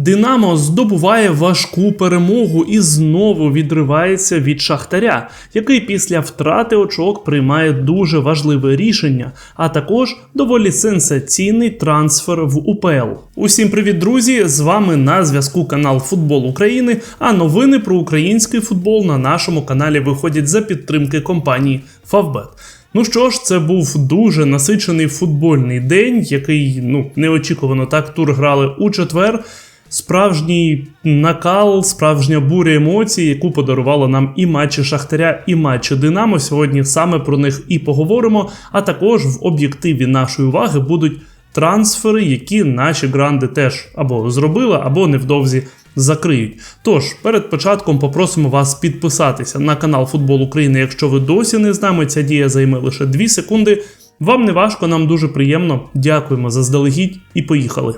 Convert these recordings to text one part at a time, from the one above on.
Динамо здобуває важку перемогу і знову відривається від Шахтаря, який після втрати очок приймає дуже важливе рішення, а також доволі сенсаційний трансфер в УПЛ. Усім привіт, друзі! З вами на зв'язку канал Футбол України. А новини про український футбол на нашому каналі виходять за підтримки компанії Favbet. Ну що ж, це був дуже насичений футбольний день, який ну неочікувано так тур грали у четвер. Справжній накал, справжня буря емоцій, яку подарувала нам і матчі Шахтаря, і матчі Динамо. Сьогодні саме про них і поговоримо. А також в об'єктиві нашої уваги будуть трансфери, які наші гранди теж або зробили, або невдовзі закриють. Тож, перед початком попросимо вас підписатися на канал Футбол України, якщо ви досі не з нами. Ця дія займе лише 2 секунди. Вам не важко, нам дуже приємно. Дякуємо заздалегідь і поїхали.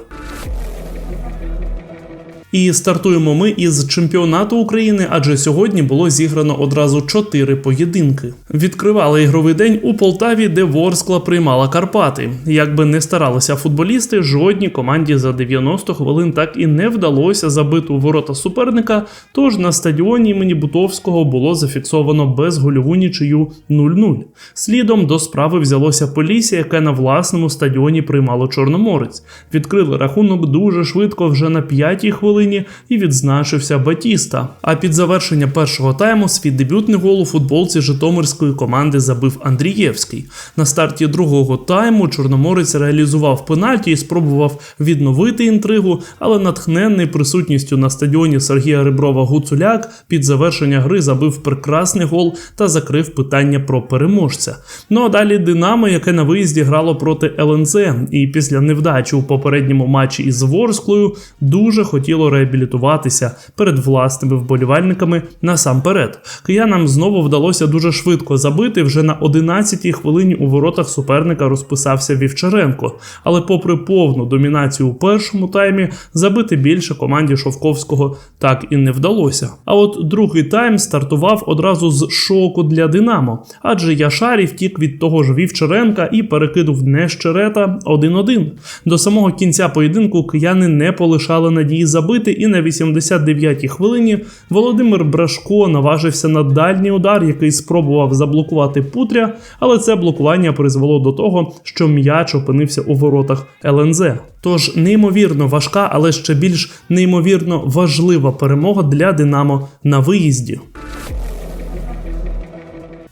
І стартуємо ми із чемпіонату України, адже сьогодні було зіграно одразу чотири поєдинки. Відкривали ігровий день у Полтаві, де Ворскла приймала Карпати. Як би не старалися футболісти, жодній команді за 90 хвилин так і не вдалося забити у ворота суперника. Тож на стадіоні імені Бутовського було зафіксовано безгольову нічию 0-0. Слідом до справи взялося Полісся, яке на власному стадіоні приймало Чорноморець. Відкрили рахунок дуже швидко вже на п'ятій хвилині і відзначився Батіста. А під завершення першого тайму свій дебютний гол у футболці Житомирської команди забив Андрієвський. На старті другого тайму Чорноморець реалізував пенальті і спробував відновити інтригу, але натхненний присутністю на стадіоні Сергія Реброва Гуцуляк під завершення гри забив прекрасний гол та закрив питання про переможця. Ну а далі Динамо, яке на виїзді грало проти ЛНЗ, і після невдачі у попередньому матчі із Ворсклою дуже хотіло реабілітуватися перед власними вболівальниками насамперед. Киянам знову вдалося дуже швидко забити. Вже на 11-й хвилині у воротах суперника розписався Вівчаренко. Але, попри повну домінацію у першому таймі, забити більше команді Шовковського так і не вдалося. А от другий тайм стартував одразу з шоку для Динамо, адже Яшарі втік від того ж Вівчаренка і перекинув Нещерета 1-1. До самого кінця поєдинку кияни не полишали надії забити, і на 89-й хвилині Володимир Брашко наважився на дальній удар, який спробував заблокувати Путря, але це блокування призвело до того, що м'яч опинився у воротах ЛНЗ. Тож неймовірно важка, але ще більш неймовірно важлива перемога для Динамо на виїзді.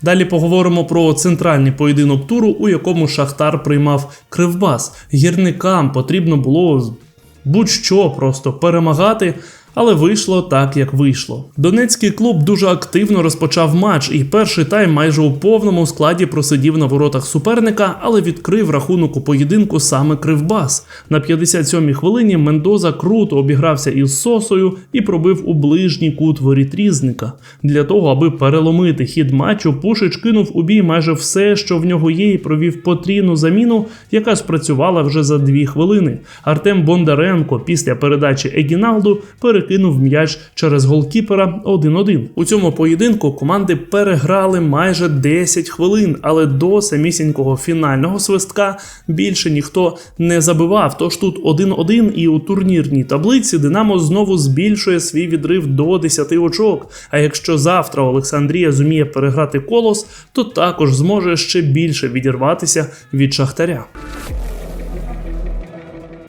Далі поговоримо про центральний поєдинок туру, у якому Шахтар приймав кривбас. Гірникам потрібно було будь-що просто перемагати. Але вийшло так, як вийшло. Донецький клуб дуже активно розпочав матч, і перший тайм майже у повному складі просидів на воротах суперника, але відкрив рахунок у поєдинку саме Кривбас. На 57-й хвилині Мендоза круто обігрався із сосою і пробив у ближній кут воріт різника. Для того, аби переломити хід матчу, Пушич кинув у бій майже все, що в нього є, і провів потрійну заміну, яка спрацювала вже за дві хвилини. Артем Бондаренко після передачі Егіналду перекинув м'яч через голкіпера 1-1. У цьому поєдинку команди переграли майже 10 хвилин, але до самісінького фінального свистка більше ніхто не забивав. Тож тут 1-1 і у турнірній таблиці Динамо знову збільшує свій відрив до 10 очок. А якщо завтра Олександрія зуміє переграти колос, то також зможе ще більше відірватися від шахтаря.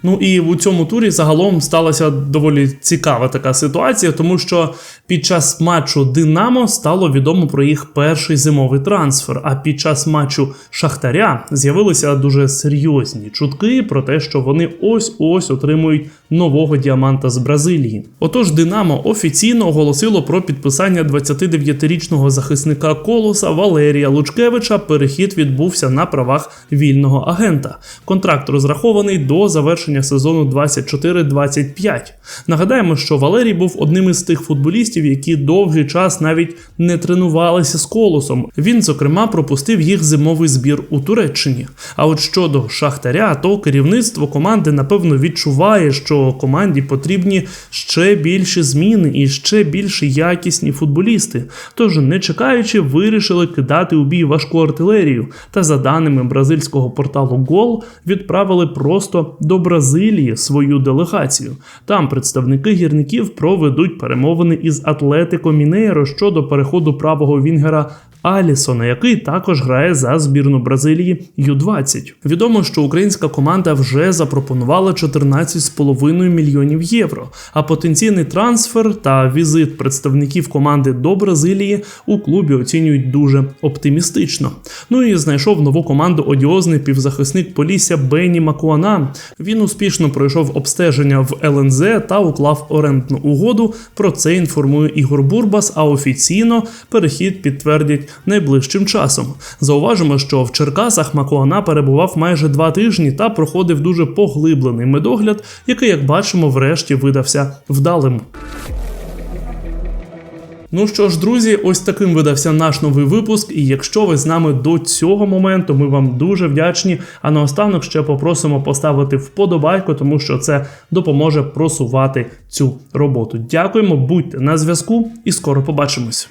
Ну і у цьому турі загалом сталася доволі цікава така ситуація, тому що під час матчу Динамо стало відомо про їх перший зимовий трансфер. А під час матчу Шахтаря з'явилися дуже серйозні чутки про те, що вони ось ось отримують нового діаманта з Бразилії. Отож, Динамо офіційно оголосило про підписання 29-річного захисника колоса Валерія Лучкевича. Перехід відбувся на правах вільного агента. Контракт розрахований до завершення сезону 24-25. Нагадаємо, що Валерій був одним із тих футболістів, які довгий час навіть не тренувалися з колосом. Він, зокрема, пропустив їх зимовий збір у Туреччині. А от щодо Шахтаря, то керівництво команди напевно відчуває, що команді потрібні ще більші зміни і ще більш якісні футболісти. Тож, не чекаючи, вирішили кидати у бій важку артилерію. Та за даними бразильського порталу Гол, відправили просто до Бразилії Бразилії свою делегацію. Там представники гірників проведуть перемовини із Атлетико Мінейро щодо переходу правого вінгера Алісона, який також грає за збірну Бразилії Ю-20. Відомо, що українська команда вже запропонувала 14,5 мільйонів євро. А потенційний трансфер та візит представників команди до Бразилії у клубі оцінюють дуже оптимістично. Ну і знайшов нову команду одіозний півзахисник Полісся Бенні Макуана. Він успішно пройшов обстеження в ЛНЗ та уклав орендну угоду. Про це інформує Ігор Бурбас. А офіційно перехід підтвердять найближчим часом. Зауважимо, що в Черкасах Макуана перебував майже два тижні та проходив дуже поглиблений медогляд, який, як бачимо, врешті видався вдалим. Ну що ж, друзі, ось таким видався наш новий випуск. І якщо ви з нами до цього моменту, ми вам дуже вдячні. А наостанок ще попросимо поставити вподобайку, тому що це допоможе просувати цю роботу. Дякуємо, будьте на зв'язку і скоро побачимось.